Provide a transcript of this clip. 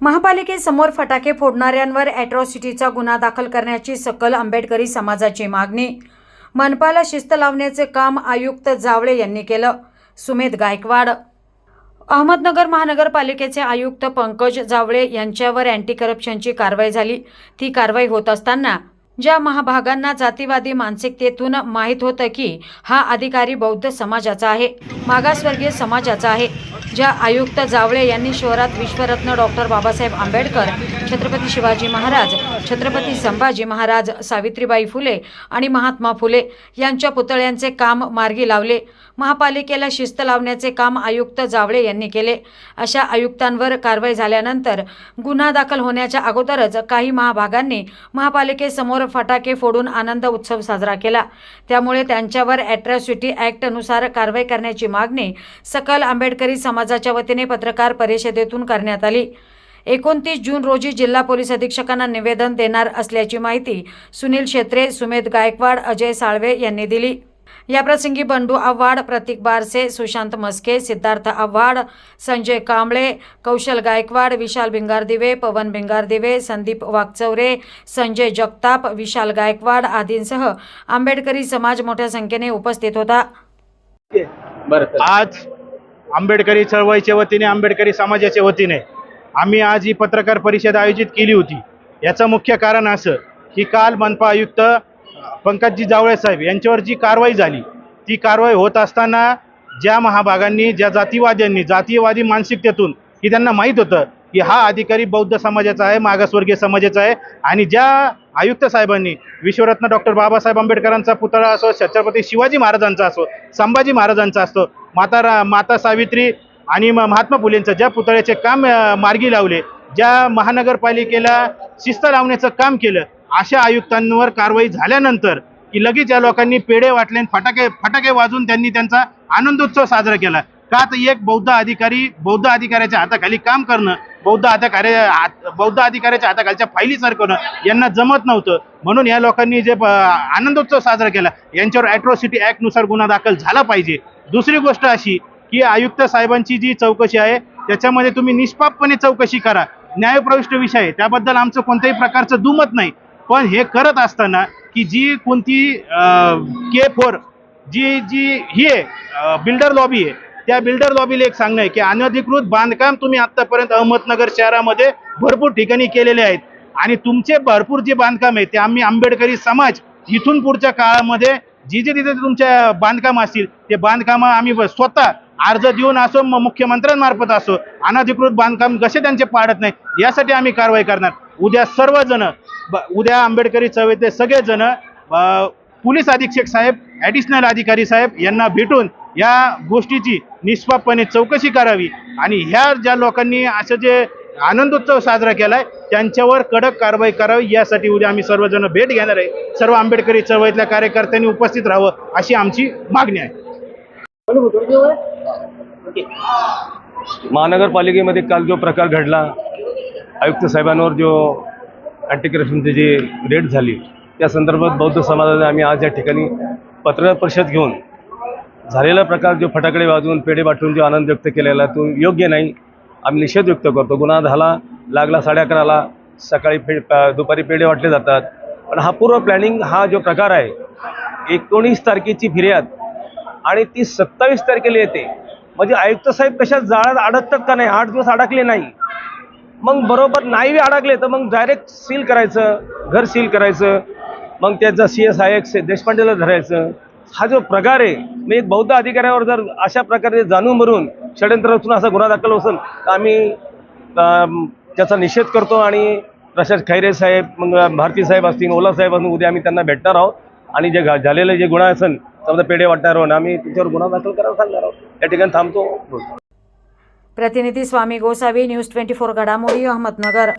महापालिकेसमोर फटाके फोडणाऱ्यांवर अॅट्रॉसिटीचा गुन्हा दाखल करण्याची सकल आंबेडकरी समाजाची मागणी. मनपाला शिस्त लावण्याचे काम आयुक्त जावळे यांनी केलं. सुमेध गायकवाड. अहमदनगर महानगरपालिकेचे आयुक्त पंकज जावळे यांच्यावर अँटी करप्शनची कारवाई झाली. ती कारवाई होत असताना ज्या महाभागांना जातीवादी मानसिकतेतून माहीत होतं की हा अधिकारी बौद्ध समाजाचा आहे मागासवर्गीय समाजाचा आहे. ज्या आयुक्त जावळे यांनी शहरात विश्वरत्न डॉक्टर बाबासाहेब आंबेडकर छत्रपती शिवाजी महाराज छत्रपती संभाजी महाराज सावित्रीबाई फुले आणि महात्मा फुले यांच्या पुतळ्यांचे काम मार्गी लावले. महापालिकेला शिस्त लावण्याचे काम आयुक्त जावळे यांनी केले. अशा आयुक्तांवर कारवाई झाल्यानंतर गुन्हा दाखल होण्याच्या अगोदरच काही महाभागांनी महापालिकेसमोर फटाके फोडून आनंद उत्सव साजरा केला. त्यामुळे त्यांच्यावर ॲट्रॉसिटी ॲक्टनुसार कारवाई करण्याची मागणी सकल आंबेडकरी समाजाच्या वतीने पत्रकार परिषदेतून करण्यात आली. एकोणतीस जून रोजी जिल्हा पोलीस अधीक्षकांना निवेदन देणार असल्याची माहिती सुनील शेत्रे सुमेध गायकवाड अजय साळवे यांनी दिली. याप्रसंगी बंडू आव्हाड प्रतीक बारसे सुशांत मस्के सिद्धार्थ आव्हाड संजय कांबळे कौशल गायकवाड विशाल भिंगारदिवे पवन भिंगारदिवे संदीप वागचौरे संजय जगताप विशाल गायकवाड आदींसह आंबेडकरी समाज मोठ्या संख्येने उपस्थित होता. आज आंबेडकरी चळवळीच्या वतीने आंबेडकरी समाजाच्या वतीने आम्ही आज ही पत्रकार परिषद आयोजित केली होती. याचं मुख्य कारण असं की काल मनपा आयुक्त पंकजजी जावळे साहेब यांच्यावर जी कारवाई झाली ती कारवाई होत असताना ज्या महाभागांनी ज्या जातीवाद्यांनी जातीयवादी मानसिकतेतून की त्यांना माहीत होतं की हा अधिकारी बौद्ध समाजाचा आहे मागासवर्गीय समाजाचा आहे आणि ज्या आयुक्त साहेबांनी विश्वरत्न डॉक्टर बाबासाहेब आंबेडकरांचा पुतळा असो छत्रपती शिवाजी महाराजांचा असो संभाजी महाराजांचा असतो माता रा माता सावित्री आणि म- महात्मा फुलेंचं ज्या पुतळ्याचे काम मार्गी लावले ज्या महानगरपालिकेला शिस्त लावण्याचं काम केलं अशा आयुक्तांवर कारवाई झाल्यानंतर की लगेच या लोकांनी पेढे वाटले आणि फटाके फटाके वाजून त्यांनी त्यांचा आनंदोत्सव साजरा केला. का तर एक बौद्ध अधिकारी बौद्ध अधिकाऱ्याच्या हाताखाली काम करणं बौद्ध अधिकारी हात- बौद्ध अधिकाऱ्याच्या हाताखालच्या फायली सरकवणं यांना जमत नव्हतं. म्हणून या लोकांनी जे आनंदोत्सव साजरा केला यांच्यावर ॲट्रॉसिटी ॲक्टनुसार गुन्हा दाखल झाला पाहिजे. दुसरी गोष्ट अशी की आयुक्त साहेबांची जी चौकशी आहे त्याच्यामध्ये तुम्ही निष्पापपणे चौकशी करा. न्यायप्रविष्ट विषय आहे त्याबद्दल आमचं कोणत्याही प्रकारचं दुमत नाही. पण हे करत असताना की जी कोणती के फोर जी जी ही आहे बिल्डर लॉबी आहे त्या बिल्डर लॉबीला एक सांगणं आहे की अनधिकृत बांधकाम तुम्ही आत्तापर्यंत अहमदनगर शहरामध्ये भरपूर ठिकाणी केलेले आहेत. आणि तुमचे भरपूर जे बांधकाम आहे ते आम्ही आंबेडकरी समाज इथून पुढच्या काळामध्ये जी जे तिथे तुमच्या बांधकाम असतील ते बांधकामं आम्ही ब- स्वतः अर्ज देऊन असो म- मुख्यमंत्र्यांमार्फत असो अनधिकृत बांधकाम कसे त्यांचे पाडत नाही यासाठी आम्ही कारवाई करणार. उद्या सर्वजण ब- उद्या आंबेडकरी चळवळीतले सगळेजण पोलीस अधीक्षक साहेब ॲडिशनल अधिकारी साहेब यांना भेटून या गोष्टीची निष्पापपणे चौकशी करावी. आणि ह्या ज्या लोकांनी असं जे आनंदोत्सव साजरा केलाय. त्यांच्यावर कडक कारवाई करावी यासाठी उद्या आम्ही सर्वजण भेट घेणार आहे. सर्व आंबेडकरी चळवळीतल्या कार्यकर्त्यांनी उपस्थित राहावं अशी आमची मागणी आहे. महानगरपालिकेमध्ये काल जो प्रकार घडला आयुक्त साहेबांवर जो अँटी करप्शनची जी रेट झाली त्या संदर्भात बौद्ध समाजाने आम्ही आज या ठिकाणी पत्रकार परिषद घेऊन झालेला प्रकार जो फटाकडे वाजवून पेढे वाटून जो आनंद व्यक्त केलेला तो योग्य नाही. आम्ही निषेध व्यक्त करतो. गुन्हा झाला लागला साडे अकराला सकाळी पे दुपारी पेढे वाटले जातात. पण हा पूर्व प्लॅनिंग हा जो प्रकार आहे एकोणीस तारखेची फिर्याद आणि ती सत्तावीस तारखेला येते. म्हणजे आयुक्त साहेब कशा जाळ्यात अडकतात का नाही? आठ दिवस अडकले नाही. मग बरोबर नाही बी अडकले तर मग डायरेक्ट सील करायचं घर सील करायचं. मग त्याचा सी एस आय एक्स देशपांडेला धरायचं. हा जो प्रकार आहे मी एक बौद्ध अधिकाऱ्यावर जर अशा प्रकारे जाणून मरून षडयंत्र रचून असा गुन्हा दाखल असेल तर आम्ही त्याचा निषेध करतो आणि प्रशास खैरे साहेब मग भारती साहेब असतील ओला साहेब असतील उद्या आम्ही त्यांना भेटणार आहोत. आणि जे झालेले जे गुन्हा असेल समजा पेढे वाटणार आहोत आम्ही त्याच्यावर गुन्हा दाखल करायला सांगणार आहोत. या ठिकाणी थांबतो. प्रतिनिधी Swami Gosavi news twenty four घडामोडी अहमदनगर.